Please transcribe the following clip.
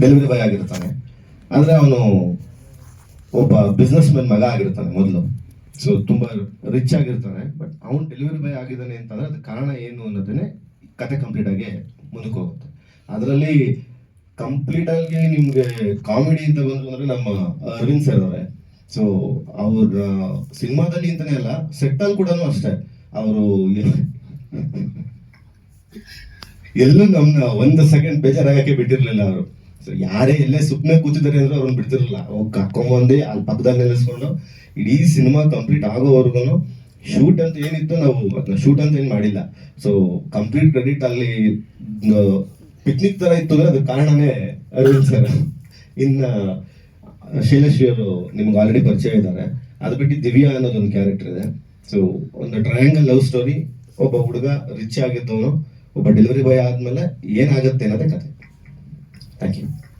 Delivery boy ಆಗಿರ್ತಾನೆ. ಆದರೆ ಅವನು ಒಬ್ಬ ಬಿಸ್ನೆಸ್ ಮ್ಯಾನ್ ಮಗ ಆಗಿರ್ತಾನೆ ಮೊದಲು. ಸೊ ತುಂಬ ರಿಚ್ ಆಗಿರ್ತಾನೆ. ಬಟ್ ಅವ್ನು ಡೆಲಿವರಿ ಬಾಯ್ ಆಗಿದ್ದಾನೆ ಅಂತಂದ್ರೆ ಅದಕ್ಕೆ ಕಾರಣ ಏನು ಅನ್ನೋದನ್ನೇ ಕತೆ ಕಂಪ್ಲೀಟ್ ಆಗಿ ಮುಂದಕ್ಕೆ ಹೋಗುತ್ತೆ. ಅದರಲ್ಲಿ ಕಂಪ್ಲೀಟ್ ಆಗಿ ನಿಮಗೆ ಕಾಮಿಡಿ ಅಂತ ಬಂದ್ರು ಅಂದ್ರೆ ನಮ್ಮ ಅರವಿಂದ್ ಸರ್ ಅವರೇ. ಸೊ ಅವ್ರ ಸಿನಿಮಾದಲ್ಲಿ ಅಂತಲೇ ಅಲ್ಲ ಸೆಟ್ಟಲ್ಲಿ ಕೂಡ ಅಷ್ಟೇ. ಅವರು ಎಲ್ಲೂ ನಮ್ನ ಒಂದು ಸೆಕೆಂಡ್ ಬೇಜಾರಾಗಕ್ಕೆ ಬಿಟ್ಟಿರಲಿಲ್ಲ ಅವರು. ಸೊ ಯಾರೇ ಎಲ್ಲೇ ಸುಮ್ಮನೆ ಕೂತಿದ್ದಾರೆ ಅಂದ್ರೆ ಅವ್ರನ್ನ ಬಿಡ್ತಿರಲಿಲ್ಲ ಅವ್ರು ಕರ್ಕೊಂಬಂದು ಅಲ್ಲಿ ಪಕ್ಕದಲ್ಲಿ ನಿಲ್ಲಿಸ್ಕೊಂಡು ಇಡೀ ಸಿನಿಮಾ ಕಂಪ್ಲೀಟ್ ಆಗೋವರೆಗೂ ಶೂಟ್ ಅಂತ ಏನಿತ್ತು ನಾವು ಅದನ್ನ ಶೂಟ್ ಅಂತ ಏನು ಮಾಡಿಲ್ಲ. ಸೊ ಕಂಪ್ಲೀಟ್ ಕ್ರೆಡಿಟ್ ಅಲ್ಲಿ ಪಿಕ್ನಿಕ್ ತರ ಇತ್ತು ಅಂದ್ರೆ ಅದು ಕಾರಣನೇ ಅರವಿಂದ್ ಸರ್ ಇನ್ನ ಶೈಲಶ್ರೀ ಅವರು ನಿಮ್ಗೆ ಆಲ್ರೆಡಿ ಪರಿಚಯ ಇದ್ದಾರೆ. ಅದು ಬಿಟ್ಟು ದಿವ್ಯಾ ಅನ್ನೋದೊಂದು ಕ್ಯಾರೆಕ್ಟರ್ ಇದೆ. ಸೊ ಒಂದು ಟ್ರಯಾಂಗಲ್ ಲವ್ ಸ್ಟೋರಿ ಒಬ್ಬ ಹುಡುಗ ರಿಚ್ ಆಗಿದ್ದವನು, ಒಬ್ಬ ಡೆಲಿವರಿ ಬಾಯ್ ಆದ್ಮೇಲೆ ಏನಾಗುತ್ತೆ ಅನ್ನೋದೇ ಕತೆ. Thank you.